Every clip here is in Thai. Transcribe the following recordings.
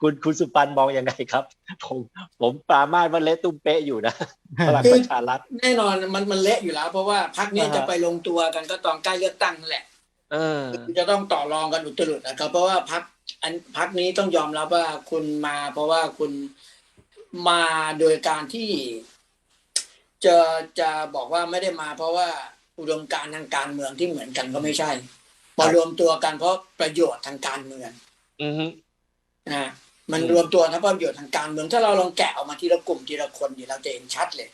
คุณคุณสุปันมองยังไงครับ ผมผมปรามาสว่าเละตุ้มเป๊ะอยู่นะพลังประชารัฐแน่นอนมันมันเละอยู่แล้ว เพราะว่าพักนี้อ่าฮะจะไปลงตัวกันก็ตอนใกล้เลือกตั้งนั่นแหละเออจะต้องต่อรองกันอุตรุดนะครับ เพราะว่าพักอันพักนี้ต้องยอมรับว่าคุณมา เพราะว่าคุณมาโดยการที่ จะจะบอกว่าไม่ได้มา เพราะว่าอุดมการณ์ทางการเมืองที่เหมือนกันก็ไม่ใช่มารวมตัวกันเพราะประโยชน์ทางการเมืองอือฮึ นะมันอืมรวมตัวทั้งประโยชน์ทางการเมืองถ้าเราลองแกะออกมาทีละกลุ่มทีละคนเนี่ยเราจะเห็นชัดเลย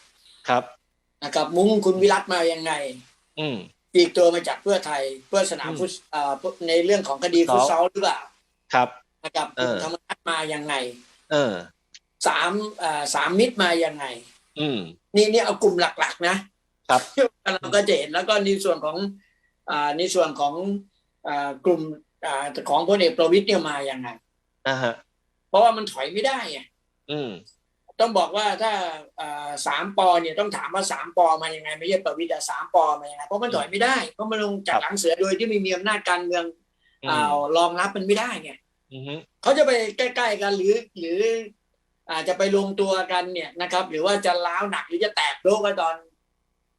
ครับนะครับ มุ้งคุณวิรัตมายังไง อืมอีกตัวมาจากเพื่อไทยเพื่อสนามอืมฟุตเอ่อในเรื่องของคดีฟุตซอลหรือเปล่าครับนะครับเออคุณธรรมนัฐมายังไง เออสามเอ่อสามมิตรมายังไง อืมนี่นี่เอากลุ่มหลัก ๆ นะครับเราก็จะเห็นแล้วก็ในส่วนของอ่าในส่วนของอ่ากลุ่มอ่าของพลเอกประวิตยเนี่ยมายังไง อ่าฮะเพราะว่ามันถอยไม่ได้ไงอืม ต้องบอกว่าถ้าอ่าสามปอเนี่ยต้องถามว่าสามปอมายังไง ไม่ใช่ประวิตยแต่สามปอมายังไงเพราะมันถอยไม่ได้เพราะมันลงจากหลังเสือโดยที่ไม่มีอำนาจการเมืองอืมอ่ารองรับมันไม่ได้ไงอือฮึเขาจะไปใกล้ๆกันหรือหรือ อาจจะไปลงตัวกันเนี่ยนะครับ หรือว่าจะล้าวหนักหรือจะแตกโลกกันตอน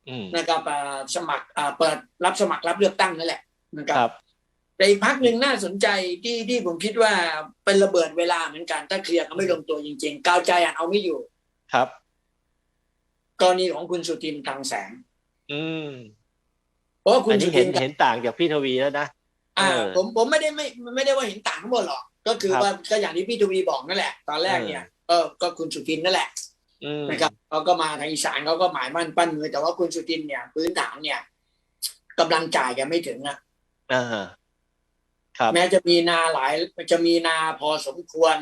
อืมนะครับอ่าสมัครอ่าเปิดรับสมัครรับเลือกตั้งนั่นแหละนะคครับรับ แต่อีกพักหนึ่งน่าสนใจที่ที่ผมคิดว่าเป็นระเบิดเวลาเหมือนกันถ้าเคลียร์กันไม่ลงตัวจริงๆก้าวใจอ่านเอาไม่อยู่ครับ กรณีของคุณสุทินทางแสง อืมเพราะว่าคุอัณนสุนี้เห็ทินนกับเห็นต่างจากพี่ทวีแล้วนะอ่าเออผมผมไม่ได้ไม่ไม่ได้ว่าเห็นต่างทั้งหมดหรอกก็คือครับว่าก็อย่างที่พี่ทวีบอกนั่นแหละ ตอนแรกเนี่ยก็ก็คุณสุทินนั่นแหละอืมนะครับเขาก็มาทางอีสานเขาก็หมายมั่นปั้นมือแต่ว่าคุณสุทินเนี่ย พื้นฐานเนี่ยกำลังจ่ายกันไม่ถึงอะอ่าฮะครับ แม้จะมีนาหลายจะมีนาพอสมควร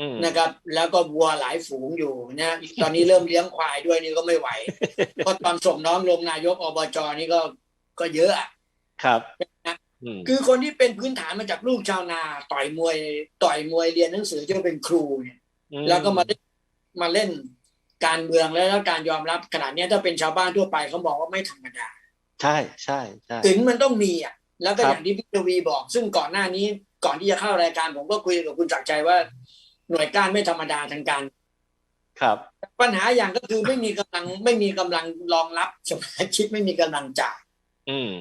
อืมนะครับ แล้วก็วัวหลายฝูงอยู่นะตอนนี้เริ่มเลี้ยงควายด้วยนี่ก็ไม่ไหวเพราะตอนส่งน้องลงนายกอบจนี่ก็ก็เยอะอะครับนะอืมคือคนที่เป็นพื้นฐานมาจากลูกชาวนา ต่อยมวยต่อยมวยเรียนหนังสือจนเป็นครูเนี่ยแล้วก็มาเล่นมาเล่นการเมืองแล้วแล้วการยอมรับขนาดนี้ยถ้าเป็นชาวบ้านทั่วไปเขาบอกว่าไม่ธรรมดา ใช่ใช่ใช่ถึงมันต้องมีอะ แล้วก็ครับอย่างที่พี่ทวีบอก ซึ่งก่อนหน้านี้ก่อนที่จะเข้ารายการผมก็คุยกับคุณจักรใจว่า หน่วยการไม่ธรรมดาทางการครับ ปัญหาอย่างก็คือไม่มีกำลังไม่มีกำลังรองรับสมาชิกไม่มีกำลังจ่ายอืม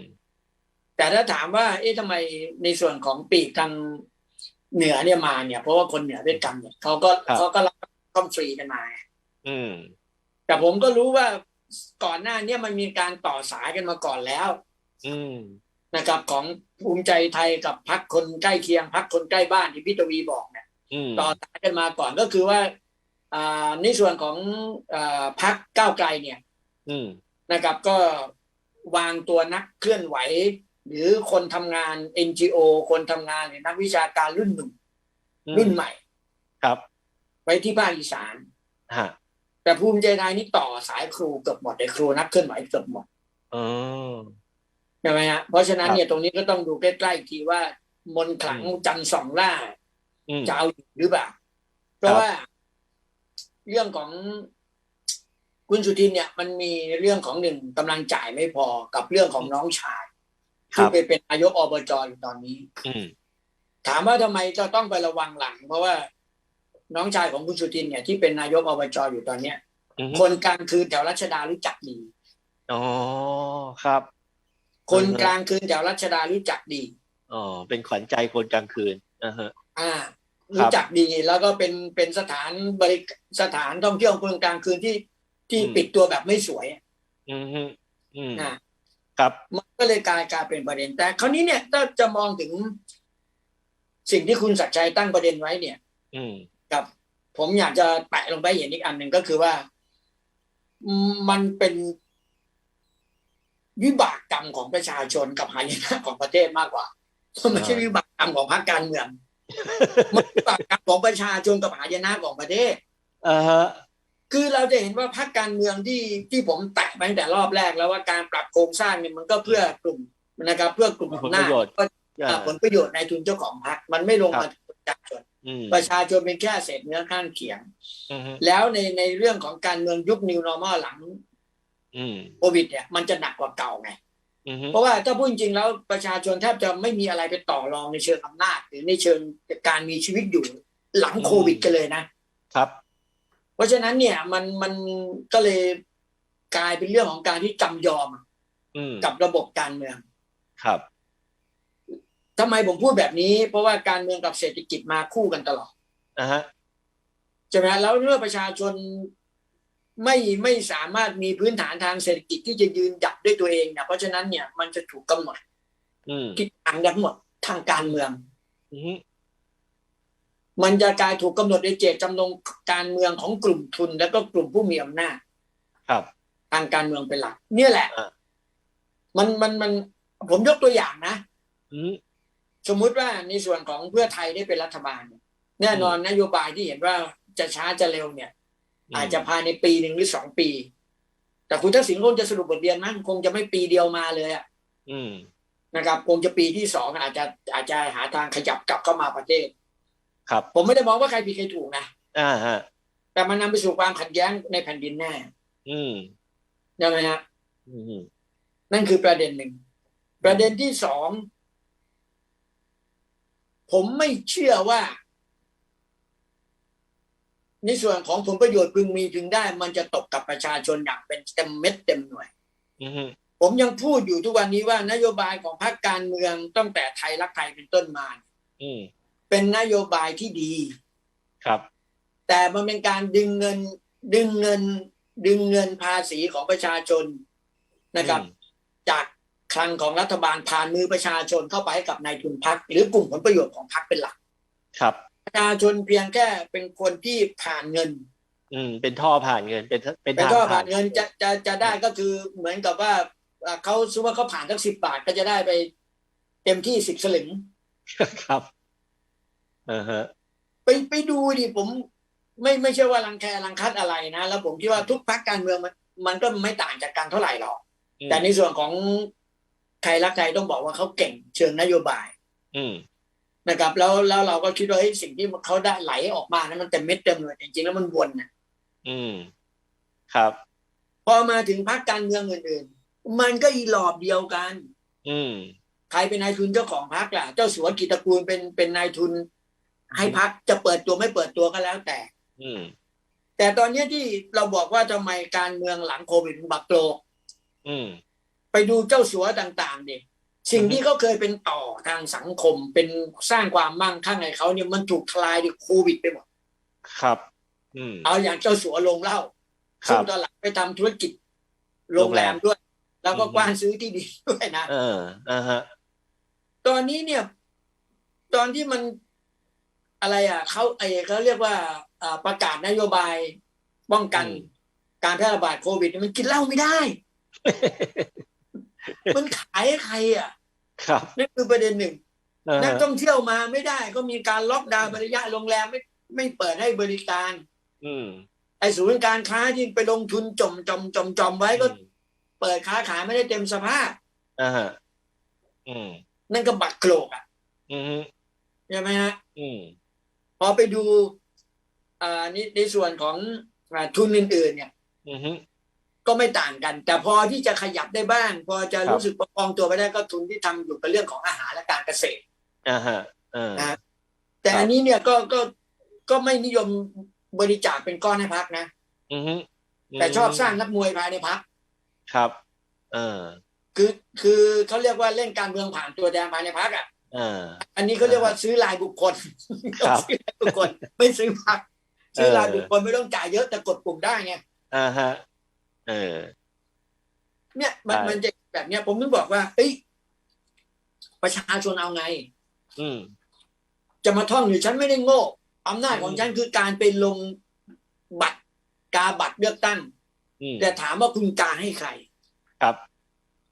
แต่ถ้าถามว่า เอ๊ะทำไมในส่วนของปีกทางเหนือเนี่ยมาเนี่ย เพราะว่าคนเหนือด้วยกันเนี่ยเขาก็ครับเขาก็รับคอมฟรีกันมาไงอืม แต่ผมก็รู้ว่าก่อนหน้าเนี้มันมีการต่อสายกันมาก่อนแล้ว อืม นะครับ ของภูมิใจไทยกับพักคนใกล้เคียงพักคนใกล้บ้านที่พี่ตวีบอกเนี่ยอืมต่อสายกันมาก่อนก็คือว่าอ่าในส่วนของอาพักก้าวไกลเนี่ยอืมนะครับก็วางตัวนักเคลื่อนไหว หรือคนทำงาน NGO คนทำงานหรือนักวิชาการรุ่นหนุ่มรุ่นใหม่ ครับไว้ที่ภาคอีสานฮะแต่ภูมิใจไทยนี่ต่อสายครูเกือบหมดเลยครูนักเคลื่อนไหวเกือบหมดอ๋อ ใช่ไหมฮะเพราะฉะนั้นครับเนี่ยตรงนี้ก็ต้องดูใกล้ๆอีกทีว่า มนต์ขลังจันทร์สองล่าอืมจะเอาอยู่หรือเปล่าเพราะว่า เรื่องของคุณสุทินเนี่ย มันมีเรื่องของหนึ่งกำลังจ่ายไม่พอกับเรื่องของน้องชายคที่รับไปเป็นนายกอบจอยู่ตอนนี้อืมถามว่าทำไมจะต้องไประวังหลัง เพราะว่าน้องชายของคุณสุทินเนี่ยที่เป็นนายกอบจอยู่ตอนเนี้ยอืมคนกลางคืนแถวรัชดารู้จักดีอ๋อครับ คนอือฮะกลางคืนแถวรัชดารู้จักดีอ๋อเป็นขวัญใจคนกลางคืนอ่าฮะอ่า รู้จักดีแล้วก็เป็นเป็นสถานบริสถานท่องเที่ยวคนกลางคืนที่ที่อืมปิดตัวแบบไม่สวย อืมฮึอืมอ่าครับมันก็เลยกลายกลายเป็นประเด็นแต่คราวนี้เนี่ยถ้าจะมองถึง สิ่งที่คุณสัจชัยตั้งประเด็นไว้เนี่ย อืมกับผมอยากจะแตะลงไปเห็นอีกอันหนึ่งก็คือว่าอืมมันเป็น วิบากกรรมของประชาชนกับหายนะของประเทศมากกว่ามันไม่ใช่วิบากกรรมของพรรคการเมืองมันวิบากกรรมของประชาชนกับหายนะของประเทศอ่าฮะคือเราจะเห็นว่าพรรคการเมืองที่ที่ผมแตะไปตั้งแต่รอบแรกแล้วว่าการปรับโครงสร้างเนี่ยมันก็เพื่อกลุ่มนะครับ เพื่อกลุ่มผลอำปนาระจโยชน์ก็อ่าอ่าผลประโยชน์ในทุนเจ้าของพรรคมันไม่ลงครัมาบถึงประชาชนอืมประชาชนเป็นแค่เศษเนื้อข้างเคียงอืมฮึแล้วในในเรื่องของการเมืองยุค new normal หลังอืม โควิดเนี่ยมันจะหนักกว่าเก่าไงอืมฮึเพราะว่าถ้าพูดจริงๆแล้วประชาชนแทบจะไม่มีอะไรไปต่อรองในเชิงอำนาจ หรือในเชิงการมีชีวิตอยู่หลังโควิดกันเลยนะครับ เพราะฉะนั้นเนี่ยมันมันก็เลยกลายเป็นเรื่องของการที่จำยอมอืมกับระบบการเมืองครับทำไมผมพูดแบบนี้ เพราะว่าการเมืองกับเศรษฐกิจมาคู่กันตลอดอ่าฮะใช่ไหมแล้วเมื่อประชาชน ไม่ไม่สามารถมีพื้นฐานทางเศรษฐกิจที่จะยืนหยัดด้วยตัวเองเนี่ยเพราะฉะนั้นเนี่ยมันจะถูกกำหนดอืมทิศทางทั้งหมดทางการเมืองอืมมันจะกลายถูกกำหนดโดยเจตจำนงการเมืองของกลุ่มทุน แล้วก็กลุ่มผู้มีอำนาจครับทางการเมืองเป็นหลัก เนี่ยแหละอ่ามันมันมันผมยกตัวอย่างนะอืมสมมุติว่าในส่วนของเพื่อไทยได้เป็นรัฐบาลเนี่ยแน่นอนนโยบายที่เห็นว่าจะช้าจะเร็วเนี่ย อาจจะภายในปีหนึ่งหรือสองปี แต่คุณทักษิณคงจะสรุปบทเรียนมั้งคงจะไม่ปีเดียวมาเลยอะอืมนะครับ คงจะปีที่สองอาจจะอาจจะหาทางขยับกลับเข้ามาประเทศ ครับ ผมไม่ได้มองว่าใครผิดใครถูกนะอ่าฮะ แต่มันนำไปสู่ความขัดแย้งในแผ่นดินแน่อืมใช่ไหมฮะอืมนั่นคือประเด็นหนึ่ง ประเด็นที่สอง ผมไม่เชื่อว่า ในส่วนของผลประโยชน์พึงมีพึงได้ มันจะตกกับประชาชนอย่างเป็นเต็มเม็ดเต็มหน่วยอืมผมยังพูดอยู่ทุกวันนี้ว่านโยบายของพรรคการเมืองตั้งแต่ไทยรักไทยเป็นต้นมาอืมเป็นนโยบายที่ดีครับ แต่มันเป็นการดึงเงิน ดึงเงิน ดึงเงินภาษีของประชาชนนะครับอืมจากคลังของรัฐบาลผ่านมือประชาชนเข้าไปให้กับนายทุนพักหรือกลุ่มผลประโยชน์ของพักเป็นหลัก ครับ ประชาชนเพียงแค่เป็นคนที่ผ่านเงิน อืม เป็นท่อผ่านเงิน เป็นเป็นเป็นทางก็ผ่าผ่านนเงินจะจะจะได้ก็คือเหมือนกับว่าเอ่อเขาซื้อว่าเขาผ่านทั้งสิบบาทก็จะได้ไป เต็มที่สิบสลึงครับอ่าฮะไปไปดูดิผม ไม่ไม่ใช่ว่ารังแครังคัดอะไรนะแล้วผมคิดว่าทุกพรรคการเมืองมันมันก็ไม่ต่างจากกันเท่าไหร่หรอกอืมแต่ในส่วนของไทยรักไทยต้องบอกว่าเขาเก่งเชิงนโยบาย อืม นะครับแล้วแล้วเราก็คิดว่าเฮ้ยสิ่งที่เขาได้ไหลออกมานั้นมันเต็มเม็ดเต็มหน่วยจริงๆแล้วมันวนนะอืมครับ พอมาถึงพรรคการเมืองอื่นๆ มันก็อีหลอบเดียวกัน อืมใครเป็นนายทุนเจ้าของพรรคล่ะ เจ้าสัวกิตตระกูลเป็นเป็นนายทุน ให้พรรคจะเปิดตัวไม่เปิดตัวก็แล้วแต่ อืมแต่ตอนเนี้ยที่เราบอกว่าทำไมการเมืองหลังโควิดมันบักโกรกอืมไปดูเจ้าสัวต่างๆเด็ สิ่งที่เขาเคยเป็นต่อทางสังคมเป็นสร้างความมั่งคั่งให้เขาเนี่ยมันถูกทลายด้วยโควิดไปหมดครับ อืมเอาอย่างเจ้าสัวลงเหล่าครับซึ่งตอนหลังไปทำธุรกิจโรงแรมด้วย แล้วก็อืมกว้านซื้อที่ดินด้วยนะเอออ่าฮะ ตอนนี้เนี่ย ตอนที่มันอะไรอะเขาไอเขาเรียกว่าอ่าประกาศนโยบายป้องกันอืมการแพร่ระบาดโควิดเนี่ยมันกินเหล้าไม่ได้ มันขายให้ใครอะ ครับนั่นคือประเด็นหนึ่งอ่านักฮะท่องเที่ยวมาไม่ได้ก็มีการล็อกดาวน์บริยะโรงแรมไม่ไม่เปิดให้บริการ อืมไอ้ศูนย์การค้าที่ไปลงทุนจมจมจมจมไว้ก็ เปิดค้าขายไม่ได้เต็มสภาพอ่าฮะอืม นั่นก็บัตรโกรกอะ อืมใช่ไหมฮะ อืมพอไปดูอ่านี่ในส่วนของอ่าทุนอื่น ๆ เนี่ย อืม ก็ไม่ต่างกัน แต่พอที่จะขยับได้บ้าง พอจะครับรู้สึกประคองตัวไปได้ก็ทุนที่ทำอยู่กับเรื่องของอาหารและการเกษตรอ่าฮะเออนะแต่ครับอันนี้เนี่ยก็ก็ก็ไม่นิยมบริจาคเป็นก้อนให้พักนะอืมแต่ชอบสร้างนักมวยภายในพักครับ เออ คือคือเขาเรียกว่าเล่นการเมืองผ่านตัวแดงภายในพักอะเอออันนี้เขาเรียกว่าซื้อรายบุคคลครับซื้อรายบุคคล ไม่ซื้อพักซื้อรายเออบุคคลไม่ต้องจ่ายเยอะแต่กดปุ่มได้ไงอ่าฮะ เออ เนี่ยมันใช่มันจะแบบเนี้ย ผมถึงบอกว่า เอ้ยประชาชนเอาไง อืม จะมาท่องอยู่ฉันไม่ได้โง่อำนาจของอืมฉันคือการไปลงบัตรกาบัตรเลือกตั้งอืมแต่ถามว่าคุณกาให้ใคร ครับ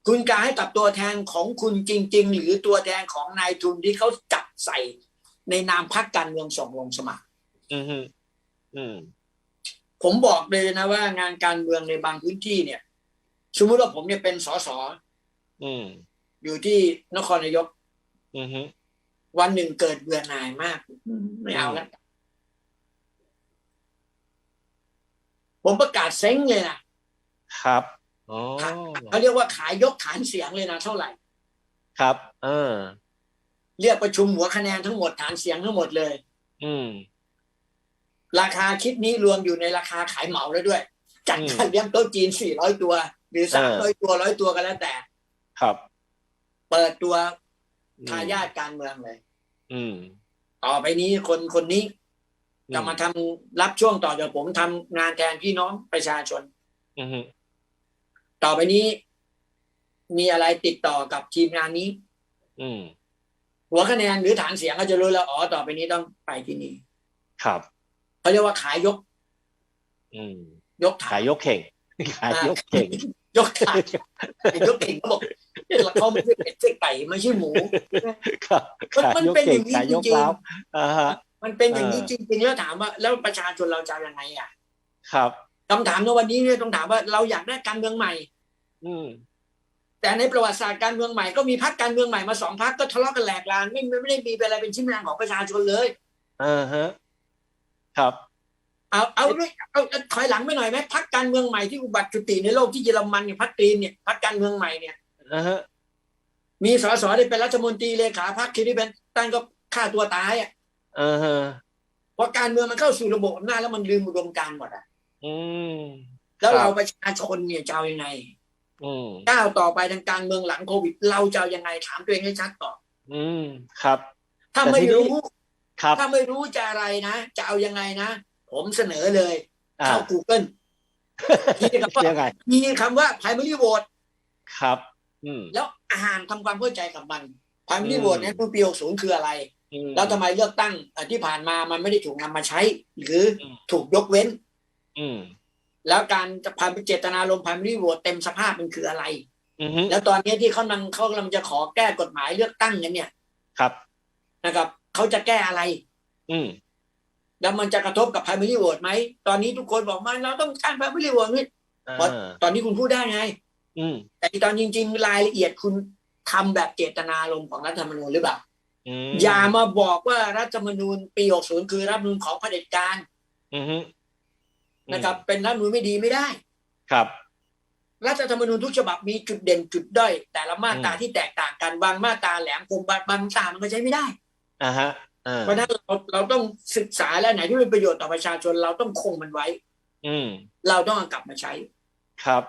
คุณกาให้กับตัวแทนของคุณจริง ๆ หรือตัวแทนของนายทุนที่เขาจับใส่ในนามพรรคการเมืองส่งลงสมัคร อืมฮึอืม ผมบอกเลยนะว่างานการเมืองในบางพื้นที่เนี่ย สมมติว่าผมเนี่ยเป็นสสอืมอยู่ที่นครนายกอืมฮึวันหนึ่งเกิดเบื่อหน่ายมาก ไม่เอาแล้วผมประกาศเซ้งเลยนะครับอ๋อเขาเรียกว่าขายยกฐานเสียงเลยนะเท่าไหร่ ครับ เออ เรียกประชุมหัวคะแนนทั้งหมดฐานเสียงทั้งหมดเลย อืม ราคาคิดนี้รวมอยู่ในราคาขายเหมาแล้วด้วยจัดอืมการเลี้ยงโต๊ะจีน400ตัว หรือเออ300ตัวร้อยตัวก็แล้วแต่ ครับ เปิดตัวอืมทายาทการเมืองเลย อืม ต่อไปนี้คนคนนี้อืจะมาทำรับช่วงต่อจากผมทำงานแทนพี่น้องประชาชน อืมต่อไปนี้ มีอะไรติดต่อกับทีมงานนี้ อืมหัวคะแนนหรือฐานเสียงก็จะรู้แล้วอ๋อต่อไปนี้ต้องไปที่นี่ ครับ เขาเรียกว่าขายยก อืม ยกฐาขานยยกเข่งขายยกเข่งยกฐานยกเก่งเขาบอกเอ๊ะแล้วเขาไม่ใช่เป็ดใช่ไก่ไม่ใช่หมูครับมันขายมันยกเป็นอเข่งย่างนี้ขายยกจริงๆล้าวอ่าฮะมันเป็นอย่างนี้เออจริงๆแล้วถามว่า แล้วประชาชนเราจะเอายังไงอะ ครับคำถามในวันนี้เนี่ยต้องถามว่าเราอยากได้การเมืองใหม่ อืมแต่ในประวัติศาสตร์การเมืองใหม่ก็มีพรรคการเมืองใหม่มาสองพรรคก็ทะเลาะกันแหลกลานไม่ไม่ไม่ได้มีเป็นอะไรเป็นชิ้นงานของประชาชนเลยอ่าฮะ ครับเอาเอาด้วยเอาเอาถอยหลังไปหน่อยไหมพรรคการเมืองใหม่ที่อุบัติจุติในโลกที่เยอรมันเนี่ยพรรคกรีนเนี่ยพรรคการเมืองใหม่เนี่ยอ่าฮะมีสสได้เป็นรัฐมนตรีเลขาพรรคที่ได้เป็นตั้งก็ฆ่าตัวตายอะอ่าฮะเพราะการเมืองมันเข้าสู่ระบบอำนาจแล้วมันลืมอุดมการณ์หมดอะอืมแล้วครับเราประชาชนเนี่ยจะเอายังไงอืมก้าวต่อไปทางการเมืองหลังโควิด เราจะเอายังไงถามตัวเองให้ชัดก่อนอืมครับ ถ้าแต่ไม่ทีนี้รู้ครับ ถ้าไม่รู้จะอะไรนะ จะเอายังไงนะ ผมเสนอเลยอ่าเข้า Google มีคำว่ายังไงมีคำว่า primary vote ครับอืมแล้วอ่านทำความเข้าใจกับมัน primary อืม vote เนี่ยคือปี60คืออะไรอืมแล้วทำไมเลือกตั้งเอ่อที่ผ่านมามันไม่ได้ถูกนำมาใช้ หรืออมถูกยกเว้นอืมแล้วการจะพาเจตนารมณ์ primary vote เต็มสภาพมันคืออะไรอืมฮึแล้วตอนนี้ที่เขากำลังเขากำลังจะขอแก้กฎหมายเลือกตั้งกันเนี่ย ครับนะครับ เขาจะแก้อะไร อืมแล้วมันจะกระทบกับ primary vote ไหม ตอนนี้ทุกคนบอกมาเราต้องการ primary vote นี่อ่าเพราะตอนนี้คุณพูดได้ไง อืมแต่ตอนจริง ๆ รายละเอียดคุณทำแบบเจตนารมณ์ของรัฐธรรมนูญหรือเปล่าอืมอย่ามาบอกว่ารัฐธรรมนูญปี 60 คือรัฐธรรมนูญของเผด็จการอืมฮึนะครับ เป็นรัฐธรรมนูญไม่ดีไม่ได้ ครับ รัฐธรรมนูญทุกฉบับมีจุดเด่นจุดด้อย แต่ละมาตราอืมที่แตกต่างกันบางมาตราแหลมคมบางบางมาตรามันก็ใช้ไม่ได้ อ่าฮะอ่าเพราะฉะนั้นเราเราต้องศึกษาและไหนที่เป็นประโยชน์ต่อประชาชน เราต้องคงมันไว้ อืมเราต้องเอากลับมาใช้ ครับ